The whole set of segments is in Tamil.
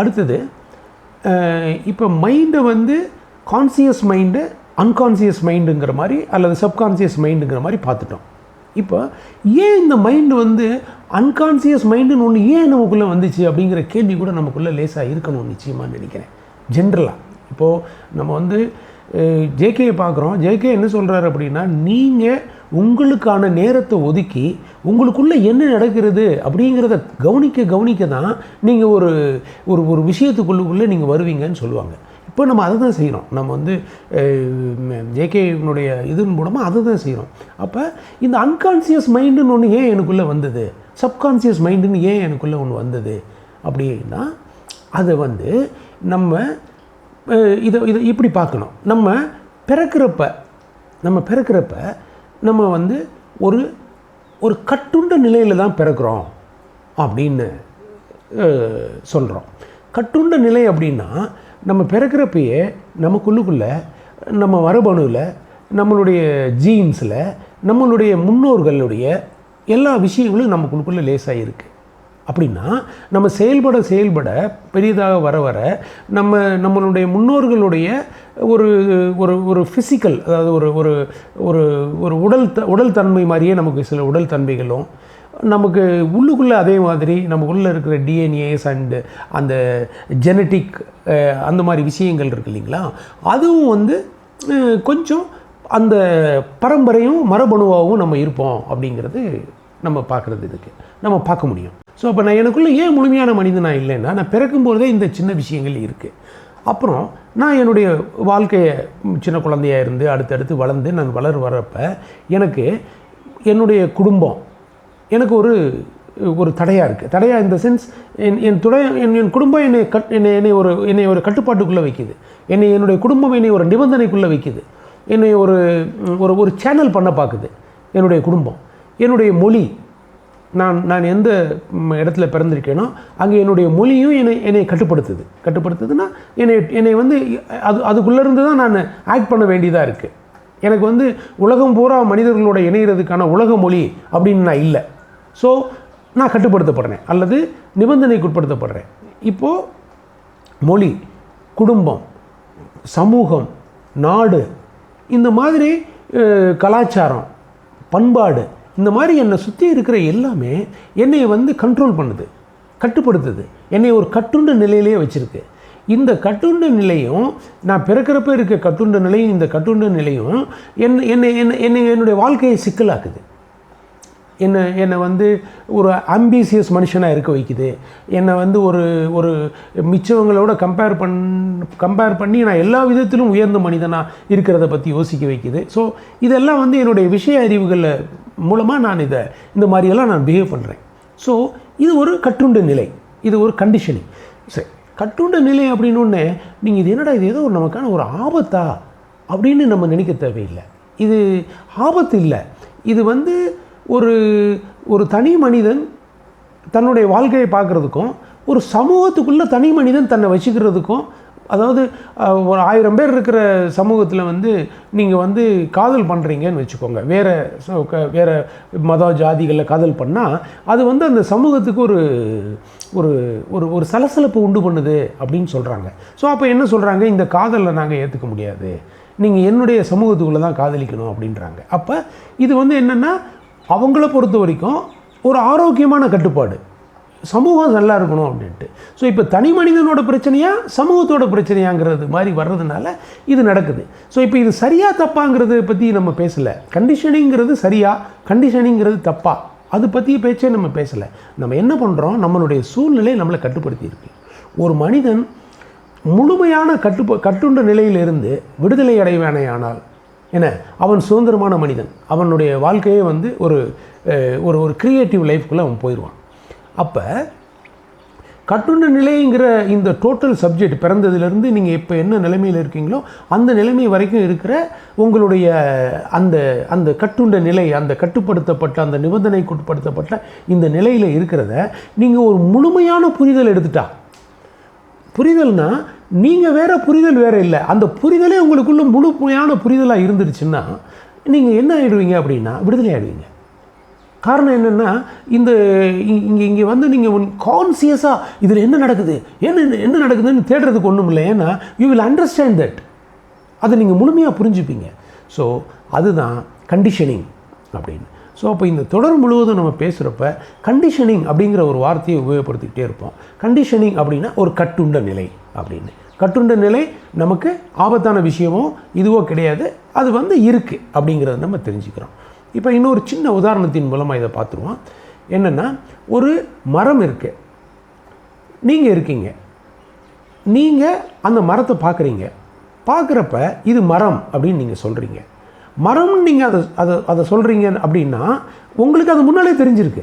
அடுத்தது இப்போ மைண்டை வந்து கான்சியஸ் மைண்டு அன்கான்சியஸ் மைண்டுங்கிற மாதிரி அல்லது சப்கான்சியஸ் மைண்டுங்கிற மாதிரி பார்த்துட்டோம். இப்போ ஏன் இந்த மைண்டு வந்து அன்கான்சியஸ் மைண்டுன்னு ஒன்று ஏன் நமக்குள்ளே வந்துச்சு அப்படிங்கிற கேள்வி கூட நமக்குள்ளே லேசாக இருக்கணும் நிச்சயமாக நினைக்கிறேன். ஜென்ரலாக இப்போது நம்ம வந்து ஜேகே பார்க்குறோம். ஜேகே என்ன சொல்கிறாரு அப்படின்னா நீங்கள் உங்களுக்கான நேரத்தை ஒதுக்கி உங்களுக்குள்ளே என்ன நடக்கிறது அப்படிங்கிறத கவனிக்க கவனிக்க தான் நீங்கள் ஒரு ஒரு ஒரு விஷயத்துக்குள்ளுக்குள்ளே நீங்கள் வருவீங்கன்னு சொல்லுவாங்க. இப்போ நம்ம அதை தான் செய்கிறோம் நம்ம வந்து ஜேகேனுடைய இதன் மூலமாக அதை தான் செய்கிறோம் அப்போ இந்த அன்கான்சியஸ் மைண்டுன்னு ஒன்று ஏன் எனக்குள்ளே வந்தது? சப்கான்சியஸ் மைண்டுன்னு ஏன் எனக்குள்ளே ஒன்று வந்தது? அப்படின்னா அதை வந்து நம்ம இதை இதை இப்படி பார்க்கணும். நம்ம பிறக்கிறப்ப நம்ம பிறக்கிறப்ப நம்ம வந்து ஒரு ஒரு கட்டுண்ட நிலையில் தான் பிறக்கிறோம் அப்படின்னு சொல்கிறோம் கட்டுண்ட நிலை அப்படின்னா நம்ம பிறக்கிறப்பயே நமக்குள்ளுக்குள்ளே நம்ம மரபணுவில் நம்மளுடைய ஜீன்ஸில் நம்மளுடைய முன்னோர்களுடைய எல்லா விஷயங்களும் நமக்குள்ளுக்குள்ளே லேசாக இருக்குது அப்படின்னா நம்ம செயல்பட செயல்பட பெரியதாக வர வர நம்ம நம்மளுடைய முன்னோர்களுடைய ஒரு ஒரு ஒரு ஃபிசிக்கல் அதாவது ஒரு ஒரு ஒரு ஒரு உடல் த உடல் தன்மை மாதிரியே நமக்கு சில உடல் தன்மைகளும் நமக்கு உள்ளுக்குள்ளே அதே மாதிரி நம்ம உள்ளே இருக்கிற டிஎன்ஏஸ் அண்டு அந்த ஜெனட்டிக் அந்த மாதிரி விஷயங்கள் இருக்கு இல்லைங்களா? அதுவும் வந்து கொஞ்சம் அந்த பரம்பரையும் மரபணுவாகவும் நம்ம இருப்போம் அப்படிங்கிறது நம்ம பார்க்குறது இதுக்கு. நம்ம பார்க்க முடியும். ஸோ அப்போ நான் எனக்குள்ளே ஏன் முழுமையான மனிதனாக இல்லைன்னா நான் பிறக்கும்போதே இந்த சின்ன விஷயங்கள் இருக்குது அப்புறம் நான் என்னுடைய வாழ்க்கையை சின்ன குழந்தையாக இருந்து அடுத்தடுத்து வளர்ந்து நான் வளர் வர்றப்போ எனக்கு என்னுடைய குடும்பம் எனக்கு ஒரு ஒரு தடையாக இருக்குது தடையாக இந்த சென்ஸ் என் என் துணை என் என் குடும்பம் என்னை கட் என்னை என்னை ஒரு என்னை ஒரு கட்டுப்பாட்டுக்குள்ளே வைக்குது. என்னை என்னுடைய குடும்பம் என்னை ஒரு நிபந்தனைக்குள்ளே வைக்குது. என்னை ஒரு ஒரு ஒரு சேனல் பண்ண பார்க்குது என்னுடைய குடும்பம். என்னுடைய மொழி நான் நான் எந்த இடத்துல பிறந்திருக்கேனோ அங்கே என்னுடைய மொழியும் என்னை என்னை கட்டுப்படுத்துது. கட்டுப்படுத்துதுன்னா என்னை என்னை வந்து அது அதுக்குள்ளேருந்து தான் நான் ஆக்ட் பண்ண வேண்டியதாக இருக்குது எனக்கு வந்து உலகம் பூரா மனிதர்களோட இணைகிறதுக்கான உலக மொழி அப்படின்னு நான் இல்லை. ஸோ நான் கட்டுப்படுத்தப்படுறேன். அல்லது நிபந்தனைக்கு உட்படுத்தப்படுறேன் இப்போது மொழி குடும்பம் சமூகம் நாடு இந்த மாதிரி கலாச்சாரம் பண்பாடு இந்த மாதிரி என்னை சுற்றி இருக்கிற எல்லாமே என்னை வந்து கண்ட்ரோல் பண்ணுது கட்டுப்படுத்துது. என்னை ஒரு கட்டுண்ட நிலையிலேயே வச்சுருக்கு. இந்த கட்டுண்ட நிலையும் நான் பிறக்கிறப்ப இருக்க கட்டுண்ட நிலையும் இந்த கட்டுண்ட நிலையும் என்னை என்னை என்னை என்னை என்னுடைய வாழ்க்கையை சிக்கலாக்குது. என்னை என்னை வந்து ஒரு ஆம்பிசியஸ் மனுஷனாக இருக்க வைக்குது. என்னை வந்து ஒரு ஒரு மிச்சவங்களோட கம்பேர் பண் கம்பேர் பண்ணி நான் எல்லா விதத்திலும் உயர்ந்த மனிதனாக இருக்கிறத பற்றி யோசிக்க வைக்குது. ஸோ இதெல்லாம் வந்து என்னுடைய விஷய அறிவுகளில் மூலமாக நான் இதை இந்த மாதிரியெல்லாம் நான் பிஹேவ் பண்ணுறேன் ஸோ இது ஒரு கட்டுண்ட நிலை. இது ஒரு கண்டிஷனிங் சரி கட்டுண்ட நிலை அப்படின்னு ஒன்று நீங்கள் இது என்னடா இது ஏதோ ஒரு நமக்கான ஒரு ஆபத்தா? அப்படின்னு நம்ம நினைக்க தேவையில்லை. இது ஆபத்து இல்லை. இது வந்து ஒரு ஒரு தனி மனிதன் தன்னுடைய வாழ்க்கையை பார்க்குறதுக்கும் ஒரு சமூகத்துக்குள்ளே தனி மனிதன் தன்னை வச்சுக்கிறதுக்கும் அதாவது ஒரு ஆயிரம் பேர் இருக்கிற சமூகத்தில் வந்து நீங்கள் வந்து காதல் பண்ணுறீங்கன்னு வச்சுக்கோங்க. வேறு வேறு மத ஜாதிகளில் காதல் பண்ணால் அது வந்து அந்த சமூகத்துக்கு ஒரு ஒரு ஒரு ஒரு சலசலப்பு உண்டு பண்ணுது அப்படின்னு சொல்கிறாங்க ஸோ அப்போ என்ன சொல்கிறாங்க இந்த காதலை நாங்கள் ஏற்றுக்க முடியாது. நீங்கள் என்னுடைய சமூகத்துக்குள்ளே தான் காதலிக்கணும் அப்படின்றாங்க. அப்போ இது வந்து என்னென்னா அவங்கள பொறுத்த வரைக்கும் ஒரு ஆரோக்கியமான கட்டுப்பாடு. சமூகம் நல்லா இருக்கணும் அப்படின்ட்டு. ஸோ இப்போ தனி மனிதனோட பிரச்சனையா சமூகத்தோட பிரச்சனையாங்கிறது மாதிரி வர்றதுனால இது நடக்குது. ஸோ இப்போ இது சரியாக தப்பாங்கிறது பற்றி நம்ம பேசலை. கண்டிஷனிங்கிறது சரியா கண்டிஷனிங்கிறது தப்பா? அது பற்றி பேச்சே நம்ம பேசலை. நம்ம என்ன பண்ணுறோம் நம்மளுடைய சூழ்நிலை நம்மளை கட்டுப்படுத்தி இருக்கு. ஒரு மனிதன் முழுமையான கட்டுப்ப கட்டுண்ட நிலையிலிருந்து விடுதலை அடைவானேயானால் என்ன? அவன் சுதந்திரமான மனிதன். அவனுடைய வாழ்க்கையே வந்து ஒரு ஒரு ஒரு க்ரியேட்டிவ் லைஃப்குள்ளே அவன் போயிடுவான் அப்போ கட்டுண்ட நிலைங்கிற இந்த டோட்டல் சப்ஜெக்ட் பிறந்ததுலேருந்து நீங்கள் இப்போ என்ன நிலைமையில் இருக்கீங்களோ அந்த நிலைமை வரைக்கும் இருக்கிற உங்களுடைய அந்த அந்த கட்டுண்ட நிலை அந்த கட்டுப்படுத்தப்பட்ட அந்த நிபந்தனைக்கு உட்படுத்தப்பட்ட இந்த நிலையில் இருக்கிறத நீங்கள் ஒரு முழுமையான புரிதல் எடுத்துட்டா. புரிதல்னால் நீங்கள் வேறு புரிதல் வேற இல்லை. அந்த புரிதலே உங்களுக்குள்ள முழுமையான புரிதலாக இருந்துருச்சுன்னா நீங்கள் என்ன ஆயிடுவீங்க அப்படின்னா விடுதலை ஆயிடுவீங்க. காரணம் என்னென்னா இந்த இங்கே இங்கே வந்து நீங்கள் கான்சியஸாக இதில் என்ன நடக்குது? என்ன என்ன நடக்குதுன்னு தேடுறதுக்கு ஒன்றும் இல்லை. ஏன்னா யூ வில் அண்டர்ஸ்டாண்ட் தட் அதை நீங்கள் முழுமையாக புரிஞ்சுப்பீங்க. ஸோ அதுதான் கண்டிஷனிங் அப்படின்னு. ஸோ அப்போ இந்த தொடர் முழுவதும் நம்ம பேசுகிறப்ப கண்டிஷனிங் அப்படிங்கிற ஒரு வார்த்தையை உபயோகப்படுத்திக்கிட்டே இருப்போம். கண்டிஷனிங் அப்படின்னா ஒரு கட்டுண்ட நிலை. அப்படின்னு. கட்டுண்ட நிலை நமக்கு ஆபத்தான விஷயமோ இதுவோ கிடையாது. அது வந்து இருக்குது அப்படிங்கிறத நம்ம தெரிஞ்சுக்கிறோம். இப்போ இன்னொரு சின்ன உதாரணத்தின் மூலமாக இதை பார்த்துருவோம். என்னென்னா ஒரு மரம் இருக்குது நீங்கள் இருக்கீங்க. நீங்கள் அந்த மரத்தை பார்க்குறீங்க. பார்க்குறப்ப இது மரம் அப்படின்னு நீங்கள் சொல்கிறீங்க மரம்னு நீங்கள் அதை அதை அதை சொல்கிறீங்க அப்படின்னா உங்களுக்கு அது முன்னாலே தெரிஞ்சிருக்கு.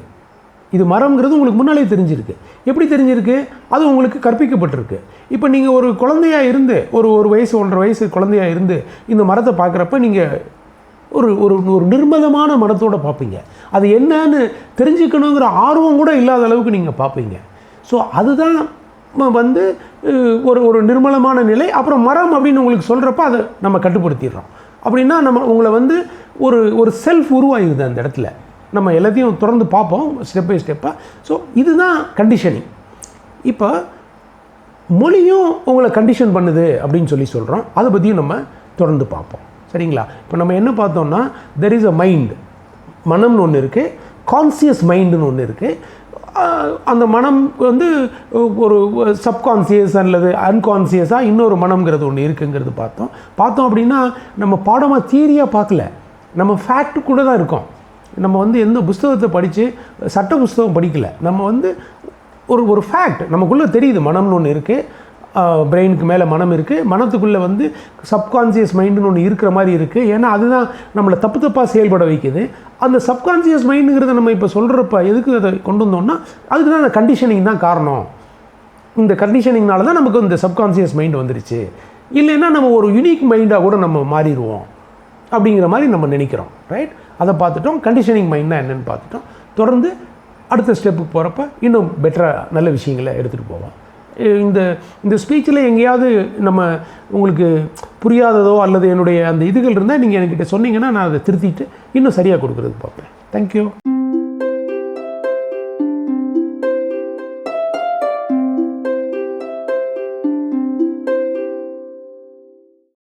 இது மரம்ங்கிறது உங்களுக்கு முன்னாலே தெரிஞ்சிருக்கு. எப்படி தெரிஞ்சிருக்கு? அது உங்களுக்கு கற்பிக்கப்பட்டிருக்கு. இப்போ நீங்கள் ஒரு குழந்தையா இருந்து ஒரு ஒரு வயசு ஒன்றரை வயசு குழந்தையா இருந்து இந்த மரத்தை பார்க்குறப்ப நீங்கள் ஒரு ஒரு ஒரு நிர்மலமான மனத்தோடு பார்ப்பீங்க. அது என்னன்னு தெரிஞ்சுக்கணுங்கிற ஆர்வம் கூட இல்லாத அளவுக்கு நீங்கள் பார்ப்பீங்க. ஸோ அதுதான் வந்து ஒரு ஒரு நிர்மலமான நிலை. அப்புறம் மரம் அப்படின்னு உங்களுக்கு சொல்கிறப்ப அதை நம்ம கட்டுப்படுத்திடுறோம். அப்படின்னா நம்ம உங்களை வந்து ஒரு ஒரு செல்ஃப் உருவாகிடுது அந்த இடத்துல. நம்ம எல்லாத்தையும் தொடர்ந்து பார்ப்போம் ஸ்டெப் பை ஸ்டெப்பாக ஸோ இதுதான் கண்டிஷனிங் இப்போ மொழியும் உங்களை கண்டிஷன் பண்ணுது அப்படின்னு சொல்லி சொல்கிறோம் அதை பற்றியும் நம்ம தொடர்ந்து பார்ப்போம். சரிங்களா? இப்போ நம்ம என்ன பார்த்தோம்னா தெர் இஸ் அ மைண்ட் மனம்னு ஒன்று இருக்குது கான்சியஸ் மைண்டுன்னு ஒன்று இருக்குது அந்த மனம் வந்து ஒரு சப்கான்சியஸ் அல்லது அன்கான்சியஸாக இன்னொரு மனம்ங்கிறது ஒன்று இருக்குங்கிறது பார்த்தோம். பார்த்தோம் அப்படின்னா நம்ம பாடமாக தியரியாக பார்க்கல. நம்ம ஃபேக்ட் கூட தான் இருக்கோம். நம்ம வந்து எந்த புஸ்தகத்தை படித்து சட்ட புஸ்தகம் படிக்கல. நம்ம வந்து ஒரு ஒரு ஃபேக்ட் நமக்குள்ளே தெரியுது மனம்னு ஒன்று இருக்குது பிரெயினுக்கு மேலே மனம் இருக்குது மனத்துக்குள்ளே வந்து சப்கான்சியஸ் மைண்டுன்னு ஒன்று இருக்கிற மாதிரி இருக்குது ஏன்னா அதுதான் நம்மளை தப்பு தப்பாக செயல்பட வைக்கிது. அந்த சப்கான்சியஸ் மைண்டுங்கிறத நம்ம இப்போ சொல்கிறப்ப எதுக்கு அதை கொண்டு வந்தோம்னா அதுக்கு தான் அந்த கண்டிஷனிங் தான் காரணம். இந்த கண்டிஷனிங்னால தான் நமக்கு இந்த சப்கான்சியஸ் மைண்டு வந்துருச்சு. இல்லைன்னா நம்ம ஒரு யூனிக் மைண்டாக கூட நம்ம மாறிடுவோம். அப்படிங்கிற மாதிரி நம்ம நினைக்கிறோம் ரைட் அதை பார்த்துட்டோம் கண்டிஷனிங் மைண்ட்னா என்னன்னு பார்த்துட்டோம். தொடர்ந்து அடுத்த ஸ்டெப்புக்கு போகிறப்ப இன்னும் பெட்டராக நல்ல விஷயங்களை எடுத்துகிட்டு போவோம். இந்த இந்த ஸ்பீச்சில் எங்கேயாவது நம்ம உங்களுக்கு புரியாததோ அல்லது என்னுடைய அந்த இதுகள் இருந்தால் நீங்கள் என்கிட்ட சொன்னீங்கன்னா நான் அதை திருத்திட்டு இன்னும் சரியாக கொடுக்குறதுக்கு பார்ப்பேன். தேங்க்யூ